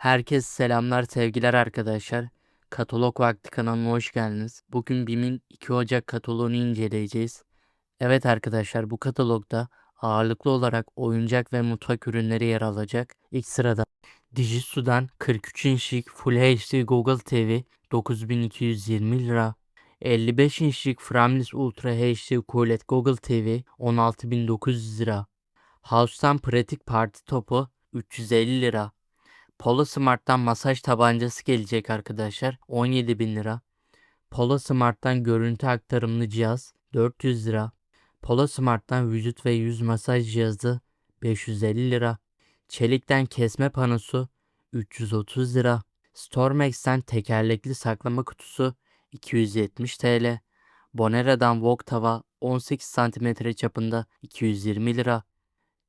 Herkes selamlar, sevgiler arkadaşlar. Katalog Vakti kanalına hoş geldiniz. Bugün BİM'in 2 Ocak kataloğunu inceleyeceğiz. Evet arkadaşlar bu katalogda ağırlıklı olarak oyuncak ve mutfak ürünleri yer alacak. İlk sırada Dijitsu'dan 43 inçlik Full HD Google TV 9220 lira. 55 inçlik Frameless Ultra HD QLED Google TV 16900 lira. House'tan pratik parti topu 350 lira. Polo Smart'tan masaj tabancası gelecek arkadaşlar. 17 bin lira. Polo Smart'tan görüntü aktarımlı cihaz 400 lira. Polo Smart'tan vücut ve yüz masaj cihazı 550 lira. Çelik'ten kesme panosu 330 lira. Stormex'ten tekerlekli saklama kutusu 270 TL. Bonera'dan wok tava 18 cm çapında 220 lira.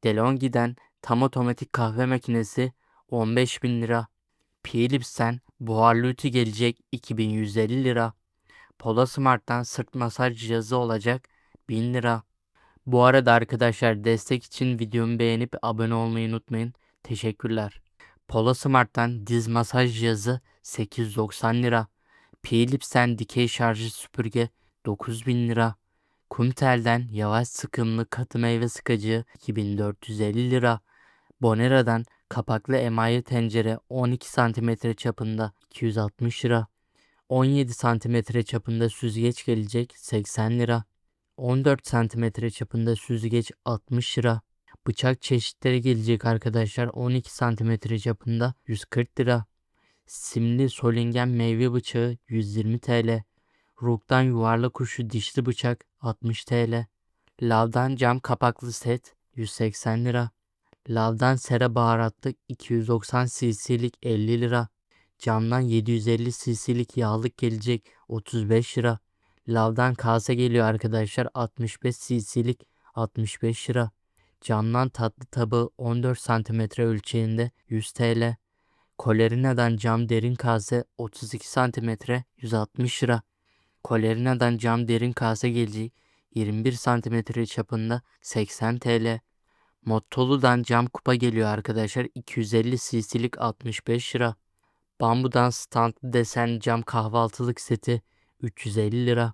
DeLonghi'den tam otomatik kahve makinesi 15 bin lira. Philips'ten buharlı gelecek 2150 lira. Polo Smart'tan sırt masaj cihazı olacak 1000 lira. Bu arada arkadaşlar destek için videomu beğenip abone olmayı unutmayın. Teşekkürler. Polo Smart'tan diz masaj cihazı 890 lira. Philips'ten dikey şarjı süpürge 9000 lira. Kumtel'den yavaş sıkımlı katı meyve sıkacı 2450 lira. Bonera'dan kapaklı emaye tencere 12 cm çapında 260 lira. 17 cm çapında süzgeç gelecek 80 lira. 14 cm çapında süzgeç 60 lira. Bıçak çeşitleri gelecek arkadaşlar 12 cm çapında 140 lira. Simli solingen meyve bıçağı 120 TL. Rug'dan yuvarlak kuşu dişli bıçak 60 TL. Lav'dan cam kapaklı set 180 lira. Lav'dan sera baharatlık 290 cc'lik 50 lira. Camdan 750 cc'lik yağlık gelecek 35 lira. Lav'dan kase geliyor arkadaşlar 65 cc'lik 65 lira. Camdan tatlı tabağı 14 cm ölçeğinde 100 TL. Kolerina'dan cam derin kase 32 cm 160 lira. Kolerina'dan cam derin kase gelecek 21 cm çapında 80 TL. Mottolu'dan cam kupa geliyor arkadaşlar 250 cc'lik 65 lira. Bambudan standlı desenli cam kahvaltılık seti 350 lira.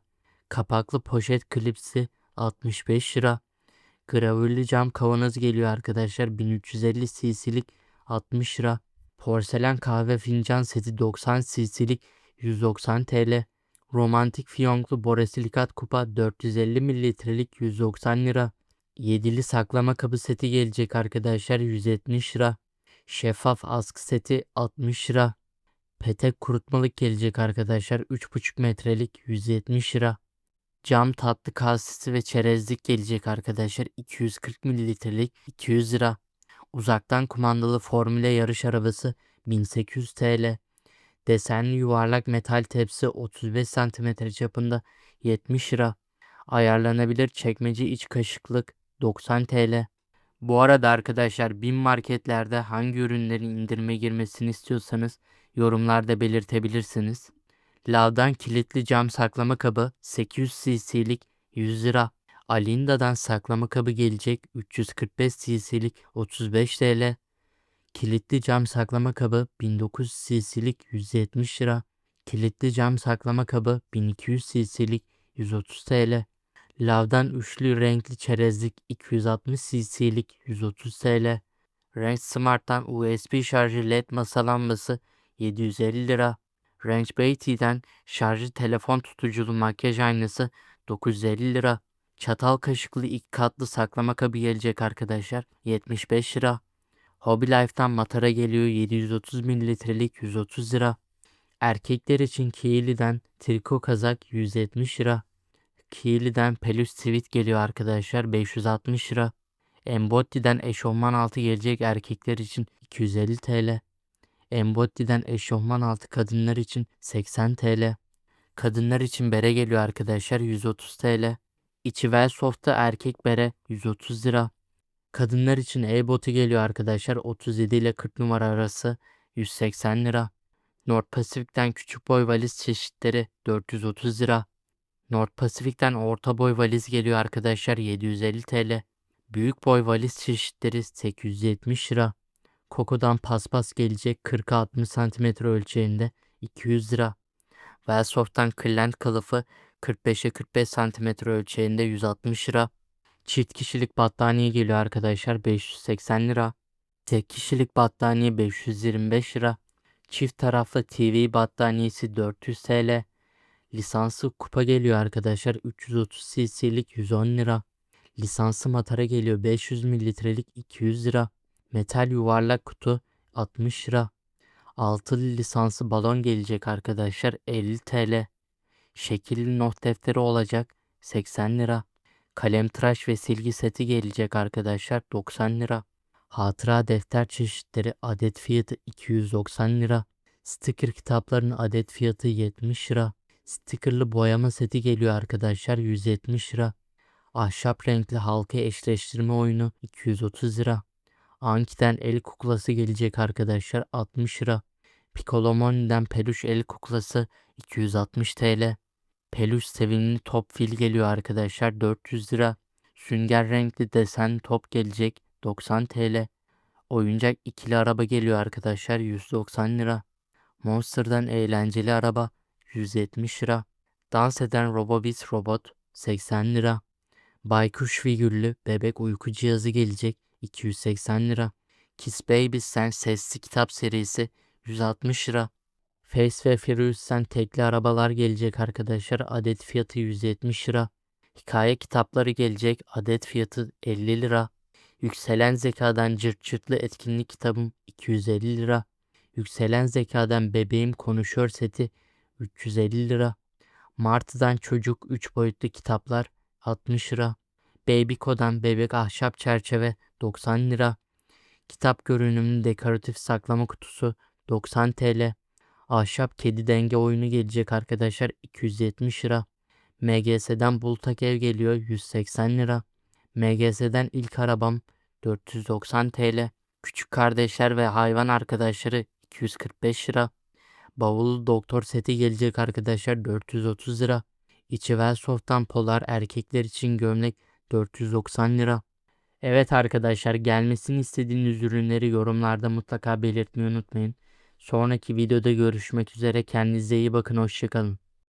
Kapaklı poşet klipsi 65 lira. Gravürlü cam kavanoz geliyor arkadaşlar 1350 cc'lik 60 lira. Porselen kahve fincan seti 90 cc'lik 190 TL. Romantik fiyonklu borosilikat kupa 450 mililitrelik 190 lira. Yedili saklama kabı seti gelecek arkadaşlar 170 lira. Şeffaf askı seti 60 lira. Petek kurutmalık gelecek arkadaşlar 3,5 metrelik 170 lira. Cam tatlı kasesi ve çerezlik gelecek arkadaşlar 240 mililitrelik 200 lira. Uzaktan kumandalı formüle yarış arabası 1800 TL. Desenli yuvarlak metal tepsi 35 cm çapında 70 lira. Ayarlanabilir çekmece iç kaşıklık 90 TL. Bu arada arkadaşlar BİM marketlerde hangi ürünlerin indirime girmesini istiyorsanız yorumlarda belirtebilirsiniz. Lav'dan kilitli cam saklama kabı 800 cc'lik 100 lira. Alinda'dan saklama kabı gelecek 345 cc'lik 35 TL. Kilitli cam saklama kabı 1900 cc'lik 170 lira. Kilitli cam saklama kabı 1200 cc'lik 130 TL. Lav'dan üçlü renkli çerezlik 260 cc'lik 130 TL. Range Smart'tan USB şarjı LED masa lambası 750 lira. Range Beauty'den şarjı telefon tutuculu makyaj aynası 950 lira. Çatal kaşıklı iki katlı saklama kabı gelecek arkadaşlar 75 lira. Hobby Life'tan matara geliyor 730 mililitrelik 130 lira. Erkekler için Kiili'den triko kazak 170 lira. Kiili'den peluş sivit geliyor arkadaşlar 560 lira. Embotti'den eşofman altı gelecek erkekler için 250 TL. Embotti'den eşofman altı kadınlar için 80 TL. Kadınlar için bere geliyor arkadaşlar 130 TL. İçi Wellsoft'ta erkek bere 130 lira. Kadınlar için e-botu geliyor arkadaşlar 37 ile 40 numara arası 180 lira. North Pacific'ten küçük boy valiz çeşitleri 430 lira. North Pacific'ten orta boy valiz geliyor arkadaşlar 750 TL. Büyük boy valiz çeşitleri 870 lira. Coco'dan paspas gelecek 40-60 cm ölçeğinde 200 lira. Wellsoft'tan Clean kılıfı 45'e 45 cm ölçeğinde 160 lira. Çift kişilik battaniye geliyor arkadaşlar 580 lira. Tek kişilik battaniye 525 lira. Çift taraflı TV battaniyesi 400 TL. Lisanslı kupa geliyor arkadaşlar 330 cc'lik 110 lira. Lisanslı matara geliyor 500 mililitrelik 200 lira. Metal yuvarlak kutu 60 lira. Altılı lisanslı balon gelecek arkadaşlar 50 TL. Şekilli not defteri olacak 80 lira. Kalem tıraş ve silgi seti gelecek arkadaşlar 90 lira. Hatıra defter çeşitleri adet fiyatı 290 lira. Sticker kitapların adet fiyatı 70 lira. Stickerlı boyama seti geliyor arkadaşlar 170 lira. Ahşap renkli halka eşleştirme oyunu 230 lira. Anki'den el kuklası gelecek arkadaşlar 60 lira. Piccolomoni'den peluş el kuklası 260 TL. Peluş sevimli top fil geliyor arkadaşlar 400 lira. Sünger renkli desen top gelecek 90 TL. Oyuncak ikili araba geliyor arkadaşlar 190 lira. Monster'dan eğlenceli araba 170 lira. Dans eden Robobit robot 80 lira. Baykuş figürlü bebek uyku cihazı gelecek 280 lira. Kiss Babies'ten sesli kitap serisi 160 lira. Face ve Furious'ten tekli arabalar gelecek arkadaşlar. Adet fiyatı 170 lira. Hikaye kitapları gelecek. Adet fiyatı 50 lira. Yükselen zekadan cırt cırtlı etkinlik kitabım 250 lira. Yükselen zekadan bebeğim konuşuyor seti 350 lira. Martı'dan çocuk 3 boyutlu kitaplar 60 lira. Babyco'dan bebek ahşap çerçeve 90 lira. Kitap görünümlü dekoratif saklama kutusu 90 TL. Ahşap kedi denge oyunu gelecek arkadaşlar 270 lira. MGS'den Bultak ev geliyor 180 lira. MGS'den ilk arabam 490 TL. Küçük kardeşler ve hayvan arkadaşları 245 lira. Bavullu doktor seti gelecek arkadaşlar 430 lira. İçi Wellsoft'tan polar erkekler için gömlek 490 lira. Evet arkadaşlar gelmesini istediğiniz ürünleri yorumlarda mutlaka belirtmeyi unutmayın. Sonraki videoda görüşmek üzere kendinize iyi bakın hoşçakalın.